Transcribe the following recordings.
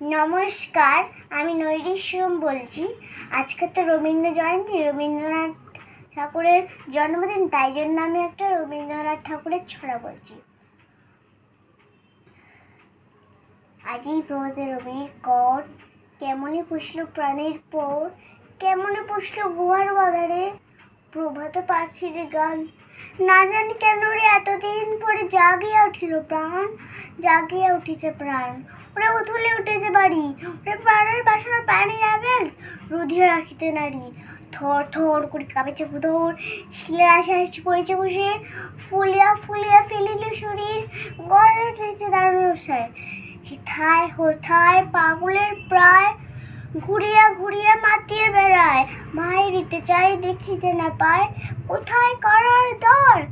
নমস্কার, আমি নৈরিশ্রম বলছি। আজকে তো রবীন্দ্র জয়ন্তী, রবীন্দ্রনাথ ঠাকুরের জন্মদিন, তাই জন্য আমি একটা রবীন্দ্রনাথ ঠাকুরের ছড়া বলছি। আজই প্রভাতে রবির কর, কেমনই পুষল প্রাণের পর, কেমনই পুষল গুহার বাগারে প্রভাত পাখির গান না জানি কেন রে, এতদিন পরে জাগিয়া উঠিল প্রাণ, জাগিয়া উঠিছে প্রাণ। ওরে উথুলে উঠেছে বাড়ি। ওরে প্রাণের বাসনার পানির আবেগ রুধিয়া রাখিতে নারী। থর থর করে কাঁপেছে ভুধর শিলের আশা পড়েছে বসে। ফুলিয়া ফুলিয়া ফেলিল শরীর, গড়ে উঠেছে দাঁড়ানোর সায় হেথায় হোথায় পাগলের প্রায় ঘুরিয়া ঘুরিয়া মাতিয়ে বেড়ায়। মাই দিতে চাই দেখিতে না পায়। কোথায় করার দর?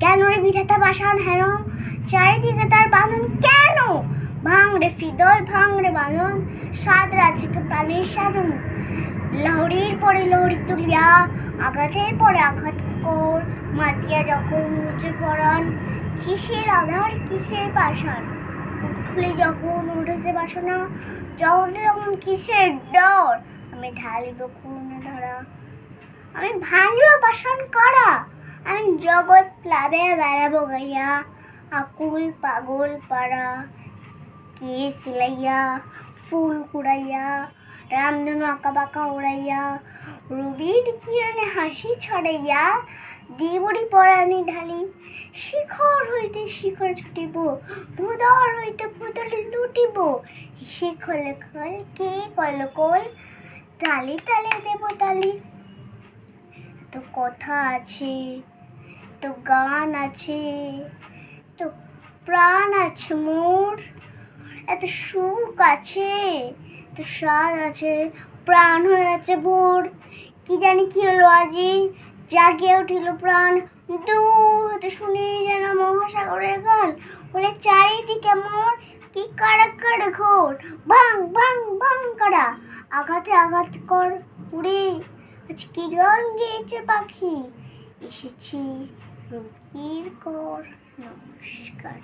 কেন রে বিধাতা বাসান হেন? চারিদিকে তার বাঁধন কেন? ভাঙরে ফিদয়, ভাঙরে বাঁধন। সাদ রাজিকে প্রাণের সাধন। লহরির পরে লহরি তুলিয়া, আঘাতের পরে আঘাত কর। মাতিয়া যখন মুচে পড়ান কিসের আধার, কিসের পাষাণ? ফুলে যখন উঠেছে বাসনা জগতে যখন কিসের ডর? আমি ঢালিব করুণা ধরা। আমি ভাঙিব বাসন করা। আমি জগৎ প্লাবে বেড়াবো গাইয়া। আকুল পাগল পাড়া। কে সিলাইয়া? ফুল কুড়াইয়া। রামধনু আঁকা বাঁকা উড়াইয়া। রবির কিরণে হাসি ছড়াইয়া। দেবরি পরাণে ঢালি। শিখর হইতে শিখর ছুটিব। ভুদর হইতে ভুদরে লুটিব শিখলে খল কে কল কল, তালে তালে দেব তালি। তো কথা আছে তো গান আছে তো প্রাণ আছে মোর। এত সুখ আছে তো স্বাদ আছে, প্রাণ হয়ে আছে ভোর। কি জানি কি হলো আজি জাগিয়ে উঠিল প্রাণ। দূর হতে শুনি যেন মহাসাগরের গান। বলে, চারিদিকে মোর কি কারাকার ঘোর? ভাং ভাং ভাং করা আঘাতে আঘাত কর উড়ে। আজ কি গান গেয়েছে পাখি? এসেছি রুকির কর নমস্কার।